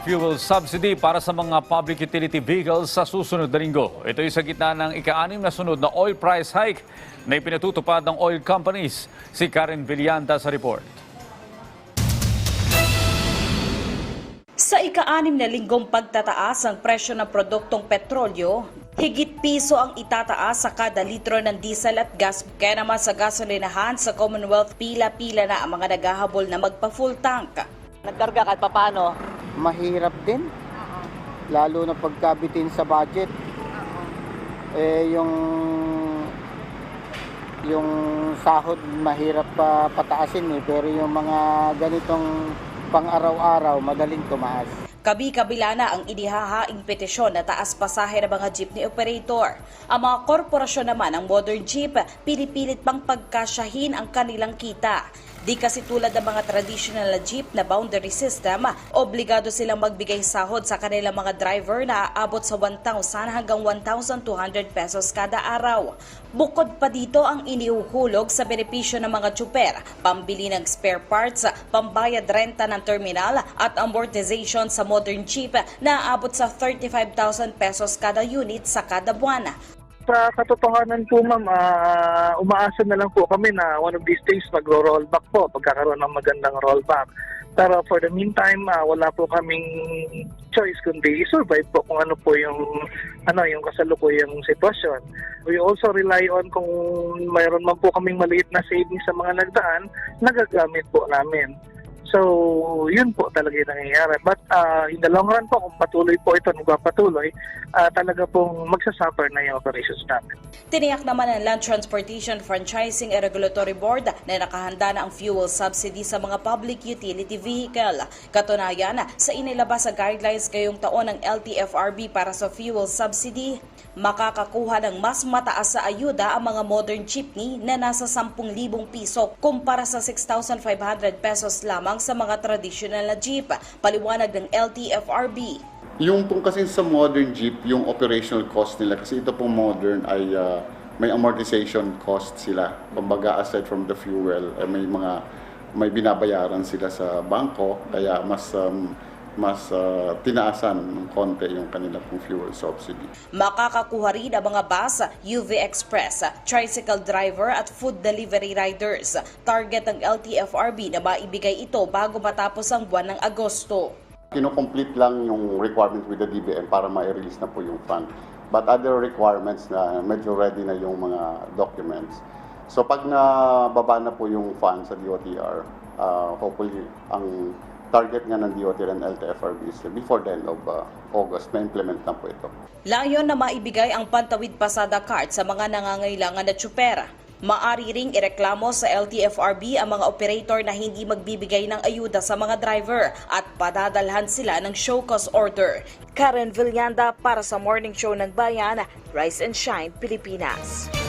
fuel subsidy para sa mga public utility vehicles sa susunod na linggo. Ito ay sa gitna ng ika-anim na sunod na oil price hike na ipinatutupad ng oil companies. Si Karen Villanda sa report. Sa ika-anim na linggong pagtataas ang presyo ng produktong petrolyo, higit piso ang itataas sa kada litro ng diesel at gas. Kaya naman sa gasolinahan sa Commonwealth, pila-pila na ang mga naghahabol na magpa-full tank. Nagkarga kahit papano. Mahirap din. Lalo na pagkabitin sa budget. Eh, yung yung sahod mahirap pa pataasin eh. Pero yung mga ganitong pang-araw-araw, madaling tumaas. Kabi-kabila na ang inihahaing petisyon na taas pasahe ng mga jeepney operator. Ang mga korporasyon naman ng modern jeep, pinipilit pang pagkasyahin ang kanilang kita. Di kasi tulad ng mga traditional na jeep na boundary system, obligado silang magbigay sahod sa kanilang mga driver na aabot sa 1,000 hanggang 1,200 pesos kada araw. Bukod pa dito ang iniuhulog sa benepisyo ng mga tsuper, pambili ng spare parts, pambayad renta ng terminal at amortization sa modern jeep na aabot sa 35,000 pesos kada unit sa kada buwan. Sa katotohanan po ma'am, ah, umaasa na lang po kami na one of these days magro-rollback po, pagkakaroon ng magandang rollback. Pero for the meantime, ah, wala po kaming choice kundi i-survive po kung ano po yung ano yung kasalukuyang sitwasyon. We also rely on kung mayroon man po kaming maliit na savings sa mga nagdaan, nagagamit po namin. So, yun po talaga yung nangyayari. But uh, in the long run po, kung patuloy po ito, nagpapatuloy, uh, talaga pong magsasuffer na yung operations namin. Tiniyak naman ng Land Transportation Franchising and Regulatory Board na nakahanda na ang fuel subsidy sa mga public utility vehicle. Katunayan, sa inilabas sa guidelines ngayong taon ng LTFRB para sa fuel subsidy, makakakuha ng mas mataas sa ayuda ang mga modern jeepney na nasa 10,000 piso kumpara sa 6,500 pesos lamang sa mga traditional na jeep. Paliwanag ng LTFRB. Yung pong kasi sa modern jeep, yung operational cost nila, kasi ito pong modern ay ah, may amortization cost sila. Kumbaga aside from the fuel, eh, may mga may binabayaran sila sa bangko, kaya mas um, mas ah, tinaasan ng konti yung kanila pong fuel subsidy. Makakakuha rin ang mga bus, UV Express, tricycle driver at food delivery riders. Target ng LTFRB na maibigay ito bago matapos ang buwan ng Agosto. Kino-complete lang yung requirement with the DBM para ma-release na po yung fund. But other requirements na medyo ready na yung mga documents. So pag nababa na po yung fund sa DOTR, uh, hopefully ang target nga ng DOTR and LTFRB is before the end of uh, August, na-implement na po ito. Layon na maibigay ang pantawid pasada card sa mga nangangailangan na tsupera. Maari ring ireklamo sa LTFRB ang mga operator na hindi magbibigay ng ayuda sa mga driver at padadalhan sila ng show cause order. Karen Villanda para sa Morning Show ng Bayan, Rise and Shine, Pilipinas.